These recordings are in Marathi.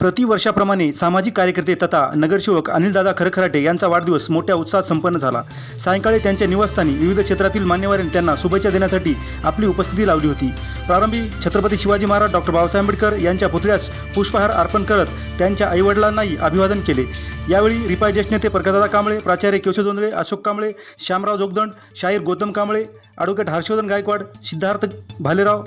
प्रतिवर्षाप्रमाणे सामाजिक कार्यकर्ते तथा नगरसेवक अनिलदादा खरखराटे यांचा वाढदिवस मोठ्या उत्साहात संपन्न झाला. सायंकाळी त्यांच्या निवासस्थानी विविध क्षेत्रातील मान्यवरांनी त्यांना शुभेच्छा देण्यासाठी आपली उपस्थिती लावली होती. प्रारंभी छत्रपती शिवाजी महाराज डॉक्टर बाबासाहेब आंबेडकर यांच्या पुतळ्यास पुष्पहार अर्पण करत त्यांच्या आईवडिलांनाही अभिवादन केले. यावेळी रिपाय ज्येष्ठ नेते प्रकाशदादा कांबळे प्राचार्य केशव जोंधळे अशोक कांबळे श्यामराव जोगदंड शाहीर गौतम कांबळे ॲडव्होकेट हर्षवर्धन गायकवाड सिद्धार्थ भालेराव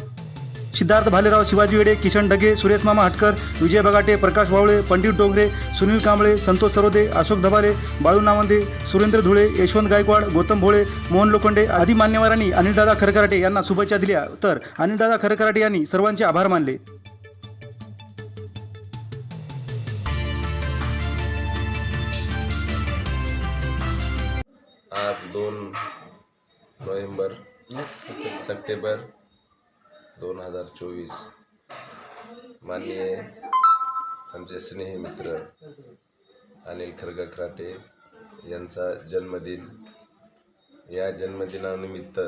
सिद्धार्थ भालेराव शिवाजी वेडे किशन ढगे सुरेश मामा हटकर विजय बगाटे प्रकाश वावळे पंडित डोंगरे सुनील कांबळे संतोष सरोदे अशोक धबाले बाळू नावंदे सुरेंद्र धुळे यशवंत गायकवाड गौतम भोळे मोहन लोखंडे आदी मान्यवरांनी अनिलदादा खरकराटे यांना शुभेच्छा दिल्या. तर अनिलदादा खरकराटे यांनी सर्वांचे आभार मानले. आज दोन नोव्हेंबर सप्टेंबर दोन हजार चोवीस. माननीय आमचे स्नेही मित्र अनिल खरगा यांचा जन्मदिन. या जन्मदिनानिमित्त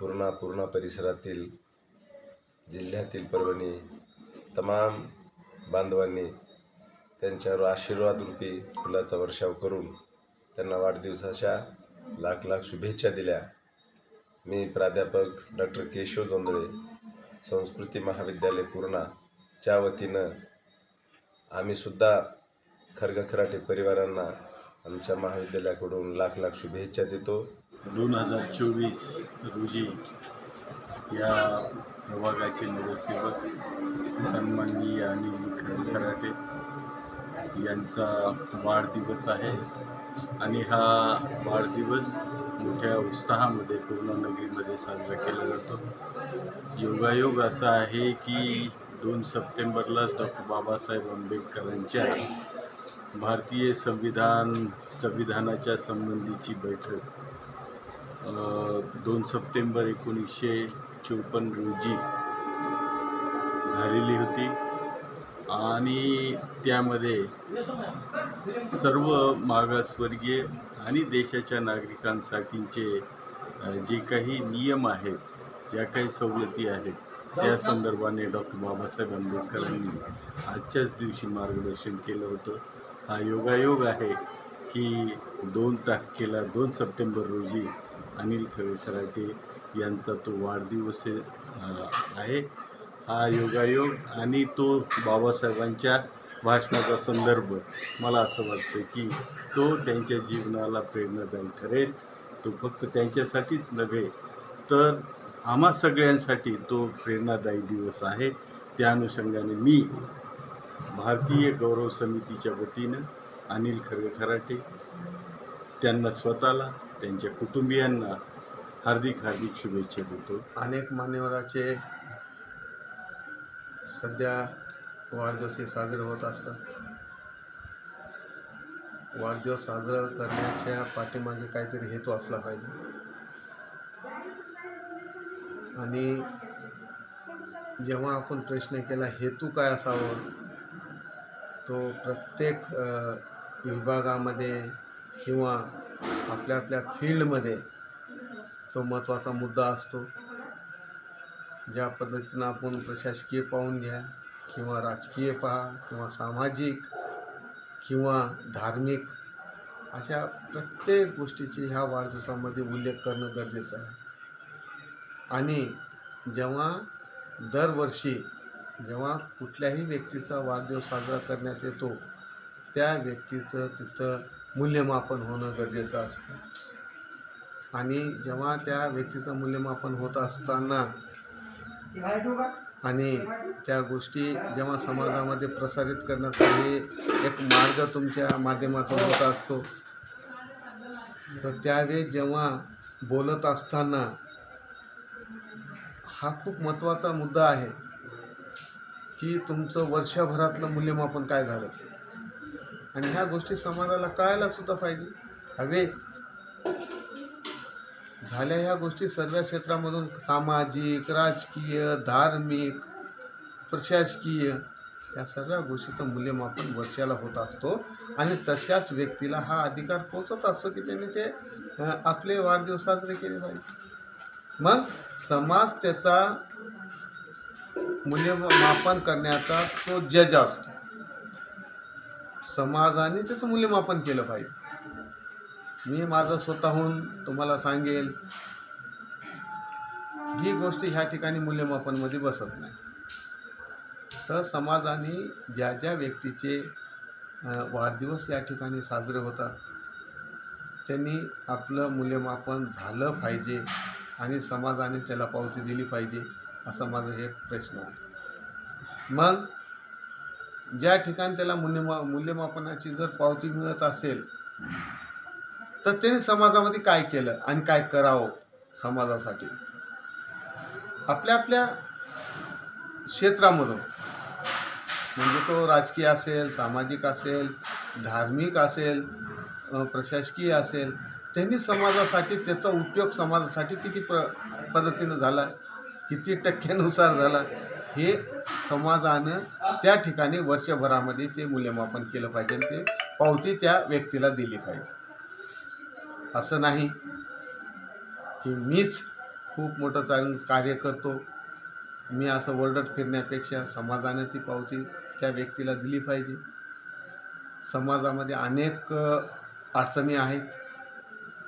पूर्णा पूर्णा परिसरातील जिल्ह्यातील परभणी तमाम बांधवांनी त्यांच्यावर आशीर्वाद रूपी फुलाचा वर्षाव करून त्यांना वाढदिवसाच्या लाख लाख शुभेच्छा दिल्या. मी प्राध्यापक डॉक्टर केशव जोंधळे संस्कृती महाविद्यालय पूर्णाच्या वतीनं आम्हीसुद्धा खरगा खराटे परिवारांना आमच्या महाविद्यालयाकडून लाख लाख शुभेच्छा देतो. दोन हजार चोवीस रोजी या प्रभागाचे नगरसेवक सन्माननीय आणि खराटे यांचा वाढदिवस आहे. आणि हा वाढदिवस मोठ्या उत्साहामध्ये पूर्ण नगरीमध्ये साजरा केला जातो. योगायोग असा आहे की दोन सप्टेंबरला डॉक्टर बाबासाहेब आंबेडकरांच्या भारतीय संविधान संविधानाच्या संबंधीची बैठक. दोन सप्टेंबर एकोणीसशे चोपन्न रोजी झालेली होती. आणि त्यामध्ये सर्व मागासवर्गीय आणि देशाच्या नागरिकांसाठीचे जे काही नियम आहेत ज्या काही सवलती आहेत त्या संदर्भाने डॉक्टर बाबासाहेब आंबेडकरांनी आजच्याच दिवशी मार्गदर्शन केलं होतं. हा योगायोग आहे की दोन तारखेला दोन सप्टेंबर रोजी अनिल खराटे यांचा तो वाढदिवस आहे. हा योगायोग आणि तो बाबासाहेबांच्या भाषणाचा संदर्भ मला असं वाटतं की तो त्यांच्या जीवनाला प्रेरणादायी ठरेल. तो फक्त त्यांच्यासाठीच नव्हे तर आम्हा सगळ्यांसाठी तो प्रेरणादायी दिवस आहे. त्या अनुषंगाने मी भारतीय गौरव समितीच्या वतीनं अनिल खरगे खराटे त्यांना स्वतःला त्यांच्या कुटुंबियांना हार्दिक हार्दिक शुभेच्छा देतो. अनेक मान्यवराचे सध्या वाढदिवस हे साजरे होत असतात. वाढदिवस साजरा करण्याच्या पाठीमागे काहीतरी हेतू असला पाहिजे. आणि जेव्हा आपण प्रश्न केला हेतू काय असावं? तो प्रत्येक विभागामध्ये किंवा आपल्या आपल्या फील्डमध्ये तो महत्त्वाचा मुद्दा असतो. ज्या पद्धतीनं आपण प्रशासकीय पाहून घ्या किंवा राजकीय पहा किंवा सामाजिक किंवा धार्मिक अशा प्रत्येक गोष्टीची ह्या वाढदिवसामध्ये उल्लेख करणं गरजेचं आहे. आणि जेव्हा दरवर्षी जेव्हा कुठल्याही व्यक्तीचा वाढदिवस साजरा करण्यात येतो त्या व्यक्तीचं तिथं मूल्यमापन होणं गरजेचं असतं. आणि जेव्हा त्या व्यक्तीचं मूल्यमापन होत असताना आणि त्या गोष्टी जेव्हा समाजामध्ये प्रसारित करण्याचा हे एक मार्ग तुमच्या माध्यमातून होत असतो. तर त्यावेळी जेव्हा बोलत असताना हा खूप महत्त्वाचा मुद्दा आहे की तुमचं वर्षभरातलं मूल्यमापन काय झालं? आणि ह्या गोष्टी समाजाला कळायला सुद्धा पाहिजे. हवे. झाल्या ह्या गोष्टी सर्व क्षेत्रामधून सामाजिक राजकीय धार्मिक प्रशासकीय या सर्व गोष्टीचं मूल्यमापन वर्षाला होत असतो. आणि तशाच व्यक्तीला हा अधिकार पोचत असतो की त्याने ते आपले वाढदिवस साजरे केले पाहिजे. मग समाज त्याचा मूल्यमापन करण्याचा तो जज असतो. समाजाने त्याचं मूल्यमापन केलं पाहिजे. मी माझं स्वतःहून तुम्हाला सांगेल ही गोष्ट ह्या ठिकाणी मूल्यमापनमध्ये बसत नाही. तर समाजाने ज्या ज्या व्यक्तीचे वाढदिवस या ठिकाणी साजरे होतात त्यांनी आपलं मूल्यमापन झालं पाहिजे आणि समाजाने त्याला पावती दिली पाहिजे असं माझा हे प्रश्न आहे. मग ज्या ठिकाणी त्याला मूल्यमा मूल्यमापनाची जर पावती मिळत असेल तर त्याने समाजामध्ये काय केलं आणि काय करावं समाजासाठी? आपल्या आपल्या क्षेत्रामधून म्हणजे तो राजकीय असेल सामाजिक असेल धार्मिक असेल प्रशासकीय असेल त्यांनी समाजासाठी त्याचा उपयोग समाजासाठी किती प्र पद्धतीनं झाला किती टक्क्यानुसार झाला हे समाजानं त्या ठिकाणी वर्षभरामध्ये ते मूल्यमापन केलं पाहिजे आणि ते पावती त्या व्यक्तीला दिली पाहिजे. असं नाही की मीच खूप मोठं चांग कार्य करतो. मी असं वर्डत फिरण्यापेक्षा समाजाने ती पावती त्या व्यक्तीला दिली पाहिजे. समाजामध्ये अनेक अडचणी आहेत.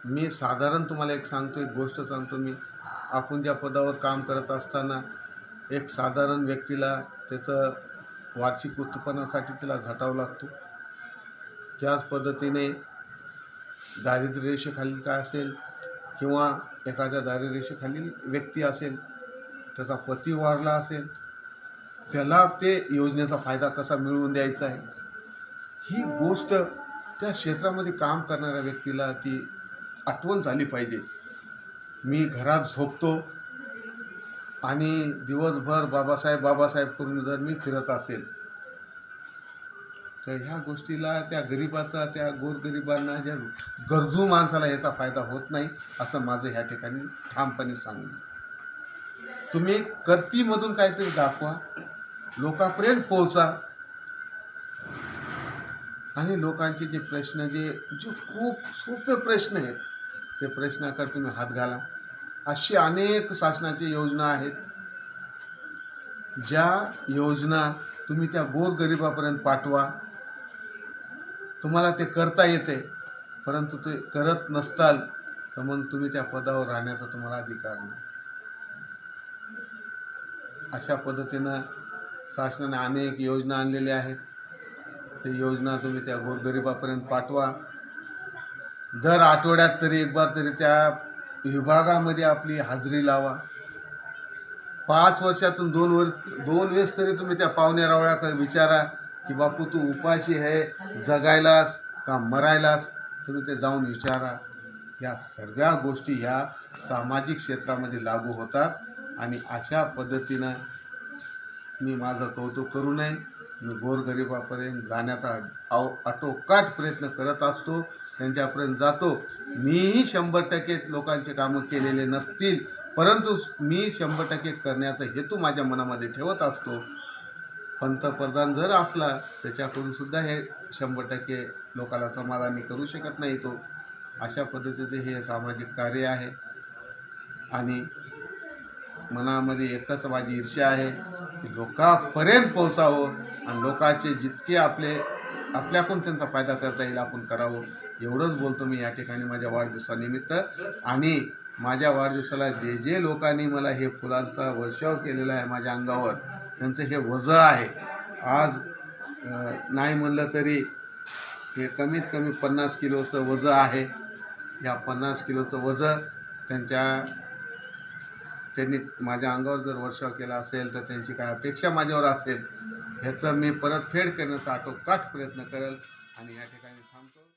मी साधारण तुम्हाला एक सांगतो एक गोष्ट सांगतो मी. आपण ज्या पदावर काम करत असताना एक साधारण व्यक्तीला त्याचं वार्षिक उत्पन्नासाठी तिला झटावं लागतो. त्याच पद्धतीने दारिद्र्यरेषेखालील काय असेल किंवा एखाद्या दारिद्र्यरेषेखालील व्यक्ती असेल त्याचा पती वारला असेल त्याला ते योजनेचा फायदा कसा मिळवून द्यायचा आहे? ही गोष्ट त्या क्षेत्रामध्ये काम करणाऱ्या व्यक्तीला ती आठवण झाली पाहिजे. मी घरात झोपतो आणि दिवसभर बाबासाहेब बाबासाहेब करून जर मी फिरत असेल तर ह्या गोष्टीला त्या गरिबाचा त्या गोरगरिबांना ज्या गरजू माणसाला याचा फायदा होत नाही असं माझं ह्या ठिकाणी ठामपणे सांगणं तुम्ही कर्तीमधून काहीतरी दाखवा लोकांपर्यंत पोहोचा. आणि लोकांचे जे प्रश्न जे जे खूप सोपे प्रश्न आहेत ते प्रश्नाकडे तुम्ही हात घाला. अशी अनेक शासनाची योजना आहेत ज्या योजना तुम्ही त्या गोरगरिबापर्यंत पाठवा. तुम्हाला ते करता येते परंतु ते करत नसताल तर मग तुम्ही त्या पदावर राहण्याचा तुम्हाला अधिकार नाही. अशा पद्धतीनं शासनाने अनेक योजना आणलेल्या आहेत. ते योजना तुम्ही त्या गोरगरिबापर्यंत पाठवा. दर आठवड्यात तरी एक बार तरी त्या विभागामध्ये आपली हाजरी लावा. पाच वर्षातून दोन वर दोन वेळेस तरी तुम्ही त्या पाहुण्या रावळ्याकडे विचारा. की बापू तू उपाशी आहे जगायलास का मरायलास? तुम्ही ते जाऊन विचारा. या सगळ्या गोष्टी ह्या सामाजिक क्षेत्रामध्ये लागू होतात आणि अशा पद्धतीनं मी माझं कौतुक करू नये. मी गोरगरिबापर्यंत जाण्याचा आव आटोकाट प्रयत्न करत असतो. त्यांच्यापर्यंत जातो. मीही शंभर टक्के लोकांचे कामं केलेले नसतील परंतु मी शंभर टक्के करण्याचा हेतू माझ्या मनामध्ये ठेवत असतो. पंतप्रधान जर असला त्याच्याकडून सुद्धा हे शंभर टक्के लोकाला समाधानी करू शकत नाही तो. अशा पद्धतीचे हे सामाजिक कार्य आहे. आणि मनामध्ये एकच माझी ईर्ष्या आहे की लोकापर्यंत पोहोचावं आणि लोकांचे जितके आपले आपल्याकडून त्यांचा फायदा करता येईल आपण करावं. एवढंच बोलतो मी या ठिकाणी माझ्या वाढदिवसानिमित्त. आणि माझ्या वाढदिवसाला जे जे लोकांनी मला हे फुलांचा वर्षाव केलेला आहे माझ्या अंगावर त्यांचं हे वजं आहे. आज नाही म्हणलं तरी हे कमीत कमी पन्नास किलोचं वजं आहे. या पन्नास किलोचं वजं त्यांच्या त्यांनी माझ्या अंगावर जर वर्षाव केला असेल तर त्यांची काय अपेक्षा माझ्यावर असेल ह्याचं मी परतफेड करण्याचा आटोकाट प्रयत्न करेल. आणि या ठिकाणी थांबतो.